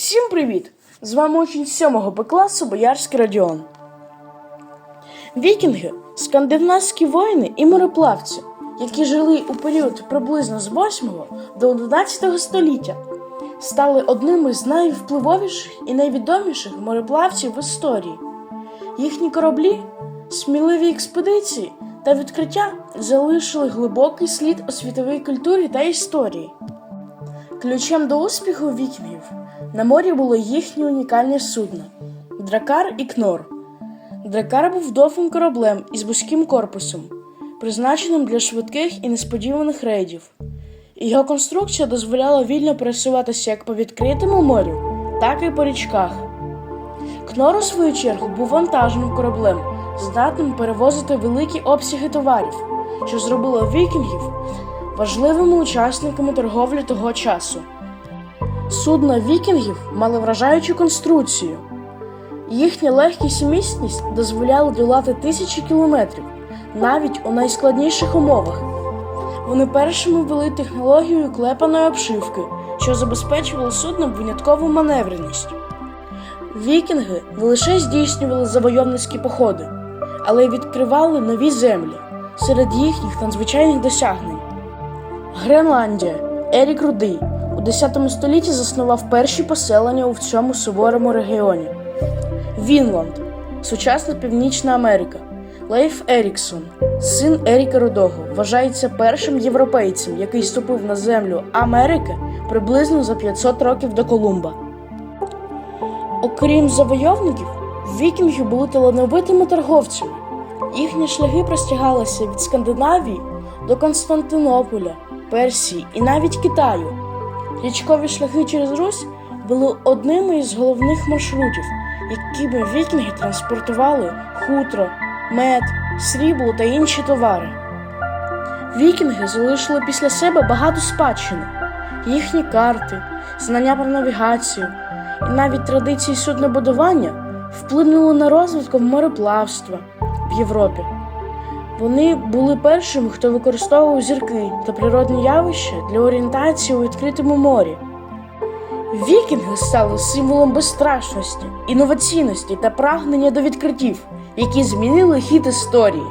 Всім привіт! З вами учень 7 Б класу Боярський Радіон. Вікінги скандинавські воїни і мореплавці, які жили у період приблизно з 8 до 11 століття, стали одними з найвпливовіших і найвідоміших мореплавців в історії. Їхні кораблі, сміливі експедиції та відкриття залишили глибокий слід у світовій культурі та історії. Ключем до успіху вікінгів на морі було їхнє унікальне судно Дракар і Кнор. Дракар був довгим кораблем із вузьким корпусом, призначеним для швидких і несподіваних рейдів. Його конструкція дозволяла вільно пересуватися як по відкритому морю, так і по річках. Кнор, у свою чергу, був вантажним кораблем, здатним перевозити великі обсяги товарів, що зробило вікінгів важливими учасниками торговлі того часу. Судна вікінгів мали вражаючу конструкцію. Їхня легкість і міцність дозволяли долати тисячі кілометрів навіть у найскладніших умовах. Вони першими ввели технологію клепаної обшивки, що забезпечувало суднам виняткову маневреність. Вікінги не лише здійснювали завойовницькі походи, але й відкривали нові землі серед їхніх надзвичайних досягнень. Гренландія Ерік Рудий у 10 столітті заснував перші поселення у цьому суворому регіоні. Вінланд, сучасна Північна Америка. Лейф Еріксон, син Еріка Рудого, вважається першим європейцем, який ступив на землю Америки приблизно за 500 років до Колумба. Окрім завойовників, вікінги були талановитими торговцями. Їхні шляхи простягалися від Скандинавії до Константинополя, Персії і навіть Китаю. Річкові шляхи через Русь були одними із головних маршрутів, якими вікінги транспортували хутро, мед, срібло та інші товари. Вікінги залишили після себе багато спадщини, їхні карти, знання про навігацію і навіть традиції суднобудування вплинули на розвиток мореплавства в Європі. Вони були першими, хто використовував зірки та природні явища для орієнтації у відкритому морі. Вікінги стали символом безстрашності, інноваційності та прагнення до відкриттів, які змінили хід історії.